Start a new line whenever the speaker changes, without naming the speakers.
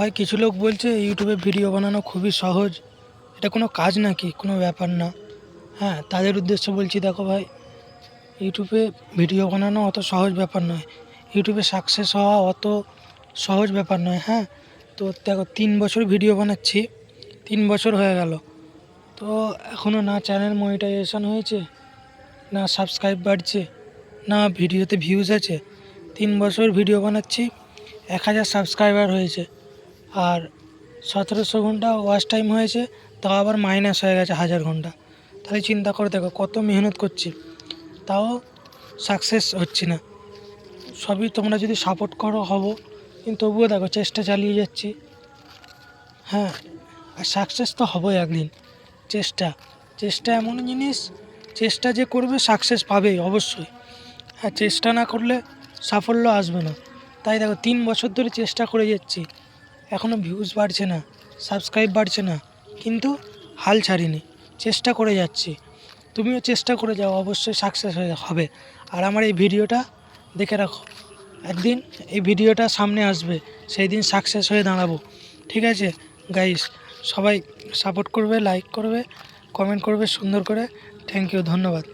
ভাই, কিছু লোক বলছে ইউটিউবে ভিডিও বানানো খুবই সহজ। এটা কোনো কাজ নাকি? কোনো ব্যাপার না। হ্যাঁ তাদের উদ্দেশ্যে বলছি, দেখো ভাই, ইউটিউবে ভিডিও বানানো অত সহজ ব্যাপার নয়। ইউটিউবে সাকসেস হওয়া অত সহজ ব্যাপার নয় হ্যাঁ? তো দেখো, তিন বছর ভিডিও বানাচ্ছি, তিন বছর হয়ে গেল। তো এখনও না চ্যানেল মনিটাইজেশন হয়েছে, না সাবস্ক্রাইব বাড়ছে, না ভিডিওতে ভিউজ আছে, তিন বছর ভিডিও বানাচ্ছি, এক হাজার সাবস্ক্রাইবার হয়েছে। আর সতেরোশো ঘণ্টা ওয়াচ টাইম হয়েছে, তাও আবার মাইনাস হয়ে গেছে হাজার ঘণ্টা। তাহলে চিন্তা করে দেখো, কত মেহনত করছি। তাও সাকসেস হচ্ছি না। সবই তোমরা যদি সাপোর্ট করো, হব। কিন্তু তবুও দেখো, চেষ্টা চালিয়ে যাচ্ছি। হ্যাঁ আর সাকসেস তো হবোই একদিন। চেষ্টা। চেষ্টা এমন জিনিস, চেষ্টা যে করবে সাকসেস পাবেই, অবশ্যই। হ্যাঁ চেষ্টা না করলে সাফল্য আসবে না। তাই দেখো, তিন বছর ধরে চেষ্টা করে যাচ্ছি। এখনও ভিউজ বাড়ছে না সাবস্ক্রাইব বাড়ছে না, কিন্তু হাল ছাড়িনি, চেষ্টা করে যাচ্ছি। তুমিও চেষ্টা করে যাও, অবশ্যই সাকসেস হয়ে হবে। আর আমার এই ভিডিওটা দেখে রাখো, একদিন এই ভিডিওটা সামনে আসবে সেই দিন সাকসেস হয়ে দাঁড়াবো। ঠিক আছে? গাইস সবাই সাপোর্ট করবে লাইক করবে কমেন্ট করবে সুন্দর করে। থ্যাংক ইউ ধন্যবাদ।